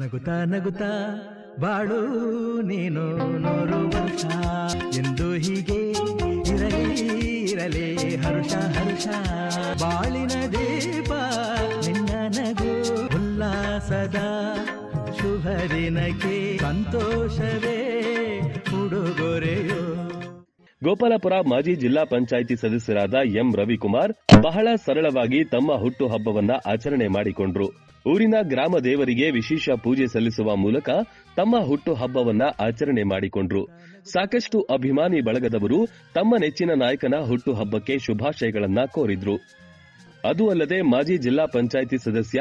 ನಗುತ್ತಾ ನಗುತ್ತಾ, ಬಾಳು, ನೀನು ನೂರು ವರ್ಷ ಎಂದು ಹೀಗೆ ಇರಲಿ ಇರಲಿ, ಹರುಷ ಹರುಷ. ಬಾಳಿನ ದೀಪ ನಿನ್ನ ನಗು, ಉಲ್ಲಾಸದ ಶುಭ ದಿನಕ್ಕೆ ಸಂತೋಷವೇ ಉಡುಗೊರೆಯೋ. ಗೋಪಾಲಪುರ ಮಾಜಿ ಜಿಲ್ಲಾ ಪಂಚಾಯಿತಿ ಸದಸ್ಯರಾದ ಎಂ ರವಿಕುಮಾರ್ ಬಹಳ ಸರಳವಾಗಿ ತಮ್ಮ ಹುಟ್ಟುಹಬ್ಬವನ್ನ ಆಚರಣೆ ಮಾಡಿಕೊಂಡ್ರು. ಊರಿನ ಗ್ರಾಮ ದೇವರಿಗೆ ವಿಶೇಷ ಪೂಜೆ ಸಲ್ಲಿಸುವ ಮೂಲಕ ತಮ್ಮ ಹುಟ್ಟು ಹಬ್ಬವನ್ನ ಆಚರಣೆ ಮಾಡಿಕೊಂಡ್ರು. ಸಾಕಷ್ಟು ಅಭಿಮಾನಿ ಬಳಗದವರು ತಮ್ಮ ನೆಚ್ಚಿನ ನಾಯಕನ ಹುಟ್ಟು ಹಬ್ಬಕ್ಕೆ ಶುಭಾಶಯಗಳನ್ನ ಕೋರಿದ್ರು. ಅದು ಅಲ್ಲದೆ ಮಾಜಿ ಜಿಲ್ಲಾ ಪಂಚಾಯಿತಿ ಸದಸ್ಯ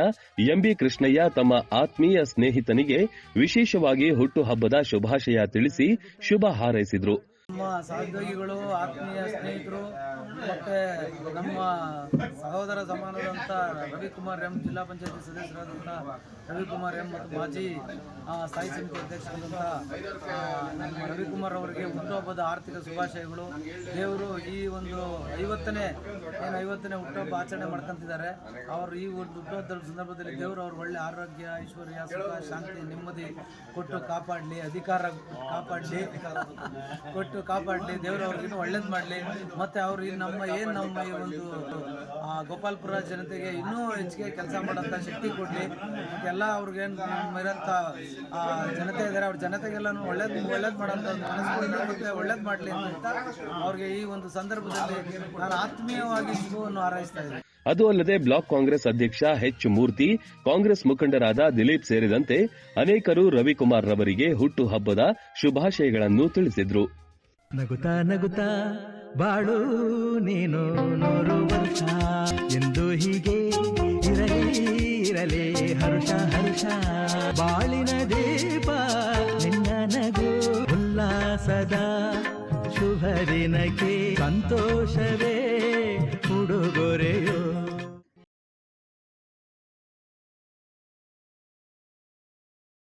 ಎಂಬಿ ಕೃಷ್ಣಯ್ಯ ತಮ್ಮ ಆತ್ಮೀಯ ಸ್ನೇಹಿತನಿಗೆ ವಿಶೇಷವಾಗಿ ಹುಟ್ಟು ಹಬ್ಬದ ಶುಭಾಶಯ ತಿಳಿಸಿ ಶುಭ ಹಾರೈಸಿದ್ರು. ನಮ್ಮ ಸಹೋದ್ಯೋಗಿಗಳು, ಆತ್ಮೀಯ ಸ್ನೇಹಿತರು, ಮತ್ತೆ ನಮ್ಮ ಸಹೋದರ ಸಮಾನದಂತ ರವಿಕುಮಾರ್ ಎಂ, ಜಿಲ್ಲಾ ಪಂಚಾಯತಿ ಸದಸ್ಯರಾದಂಥ ರವಿಕುಮಾರ್ ಎಂ ಮತ್ತು ಮಾಜಿ ಸ್ಥಾಯಿ ಸಮಿತಿ ಅಧ್ಯಕ್ಷರಾದಂಥ ನಮ್ಮ ರವಿಕುಮಾರ್ ಅವರಿಗೆ ಹುಟ್ಟುಹಬ್ಬದ ಆರ್ಥಿಕ ಶುಭಾಶಯಗಳು. ದೇವರು ಈ ಒಂದು ಐವತ್ತನೇ, ಏನು ಐವತ್ತನೇ ಹುಟ್ಟುಹಬ್ಬ ಆಚರಣೆ ಮಾಡ್ಕೊಂತಿದ್ದಾರೆ. ಅವರು ಈ ಒಂದು ಹುಟ್ಟುಹಬ್ಬದ ಸಂದರ್ಭದಲ್ಲಿ ದೇವರು ಅವ್ರ ಒಳ್ಳೆ ಆರೋಗ್ಯ, ಐಶ್ವರ್ಯ, ಸುಖ, ಶಾಂತಿ, ನೆಮ್ಮದಿ ಕೊಟ್ಟು ಕಾಪಾಡಲಿ, ಅಧಿಕಾರ ಕಾಪಾಡಲಿ, ಕೊಟ್ಟು ಕಾಪಾಡಲಿ, ದೇವರು ಅವ್ರಿಗಿನ್ನೂ ಒಳ್ಳೇದು ಮಾಡಲಿ. ಮತ್ತೆ ಅವರು ಈ ನಮ್ಮ, ಏನು ನಮ್ಮ ಈ ಒಂದು ಗೋಪಾಲ್ಪುರ ಜನತೆಗೆ ಇನ್ನೂ ಹೆಚ್ಚಿಗೆ ಕೆಲಸ ಮಾಡೋಂಥ ಶಕ್ತಿ ಕೊಡಲಿ. ಎಲ್ಲ ಅವ್ರಿಗೇನು ಇರೋಂಥ ಜನತೆ ಇದ್ದಾರೆ ಅವ್ರ ಜನತೆಗೆಲ್ಲ ಒಳ್ಳೇದು ಒಳ್ಳೇದು ಮಾಡೋಂಥ ಮನಸ್ಸುಗಳನ್ನ ಮತ್ತೆ ಒಳ್ಳೇದು ಮಾಡಲಿ ಅಂತ ಅವ್ರಿಗೆ ಈ ಒಂದು ಸಂದರ್ಭದಲ್ಲಿ ನಾನು ಆತ್ಮೀಯವಾಗಿ ಶುಭವನ್ನು ಹಾರೈಸ್ತಾ ಇದ್ದೀನಿ. ಅದು ಅಲ್ಲದೆ ಬ್ಲಾಕ್ ಕಾಂಗ್ರೆಸ್ ಅಧ್ಯಕ್ಷ ಎಚ್ ಮೂರ್ತಿ ಕಾಂಗ್ರೆಸ್ ಮುಖಂಡರಾದ ದಿಲೀಪ್ ಸೇರಿದಂತೆ ಅನೇಕರು ರವಿಕುಮಾರ್ ರವರಿಗೆ ಹುಟ್ಟು ಹಬ್ಬದ ಶುಭಾಶಯಗಳನ್ನು ತಿಳಿಸಿದ್ರು. ನಗುತ್ತಾ ನಗುತ್ತಾ ಬಾಳು ನೀನು ನೂರು ವರ್ಷ ಎಂದು ಹೀಗೆ ಇರಲಿ ಇರಲಿ ಹರ್ಷ ಹರ್ಷ. ಬಾಳಿನ ಉಲ್ಲಾಸದ ಶುಭರಿನಕೆ ಸಂತೋಷವೇ?